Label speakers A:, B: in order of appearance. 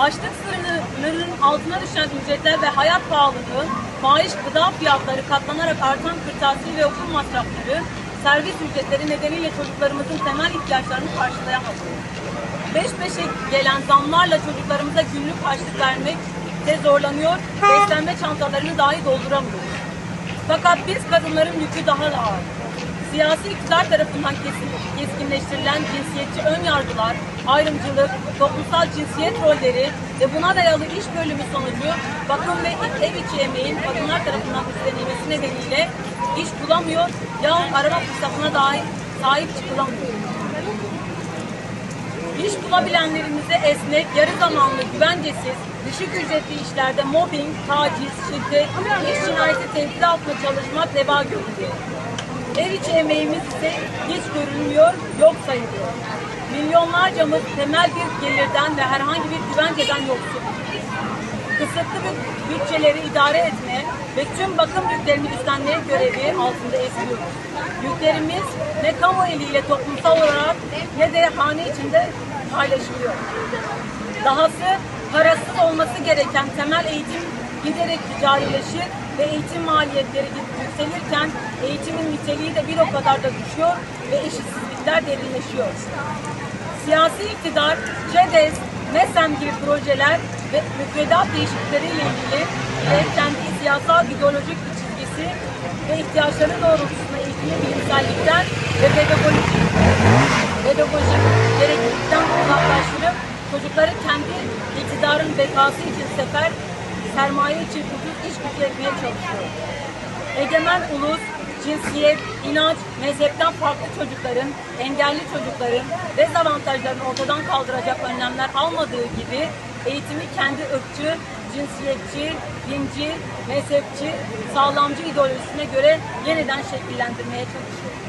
A: Açlık sınırının altına düşen ücretler ve hayat pahalılığı, fahiş gıda fiyatları katlanarak artan kırtasiye ve okul masrafları, servis ücretleri nedeniyle çocuklarımızın temel ihtiyaçlarını karşılayamadı. Peş peşe gelen zamlarla çocuklarımıza günlük harçlık vermekte zorlanıyor, beslenme çantalarını dahi dolduramıyoruz. Fakat biz kadınların yükü daha da ağır. Siyasi iktidar tarafından kesin, keskinleştirilen cinsiyetçi ön yargılar, ayrımcılık, toplumsal cinsiyet rolleri ve buna dayalı iş bölümü sonucu bakım ve ev içi emeğin kadınlar tarafından üstlenilmesi nedeniyle iş bulamıyor yahut arama fırsatına dahi sahip çıkılamıyor. İş bulabilenlerimize esnek, yarı zamanlı, güvencesiz, düşük ücretli işlerde mobbing, taciz, şiddet, iş cinayeti tehdit altında çalışmak reva görülüyor. Ev içi emeğimiz ise hiç görülmüyor, yok sayılıyor. Milyonlarcamız temel bir gelirden ve herhangi bir güvenceden yoksun. Kısıtlı bir bütçeleri idare etme ve tüm bakım yüklerini üstlenme görevi altında eziliyoruz. Yüklerimiz ne kamu eliyle toplumsal olarak ne de hane içinde paylaşılıyor. Dahası parasız olması gereken temel eğitim giderek ticarileşir ve eğitim maliyetleri yükselirken eğitimin niteliği de bir o kadar da düşüyor ve eşitsizlikler derinleşiyor. Siyasi iktidar, ÇEDES, MESEM gibi projeler ve müfredat değişiklikleriyle ilgili ve kendi siyasal ideolojik çizgisi ve ihtiyaçları doğrultusunda eğitimi bilimsellikten ve pedagojik, pedagojik gereklilikten uzaklaştırıp çocukları kendi iktidarın bekası için sefer, sermaye için ucuz iş gücü etmeye çalışıyor. Egemen ulus, cinsiyet, inanç, mezhepten farklı çocukların, engelli çocukların dezavantajlarını ortadan kaldıracak önlemler almadığı gibi eğitimi kendi ırkçı, cinsiyetçi, dinci, mezhepçi, sağlamcı ideolojisine göre yeniden şekillendirmeye çalışıyor.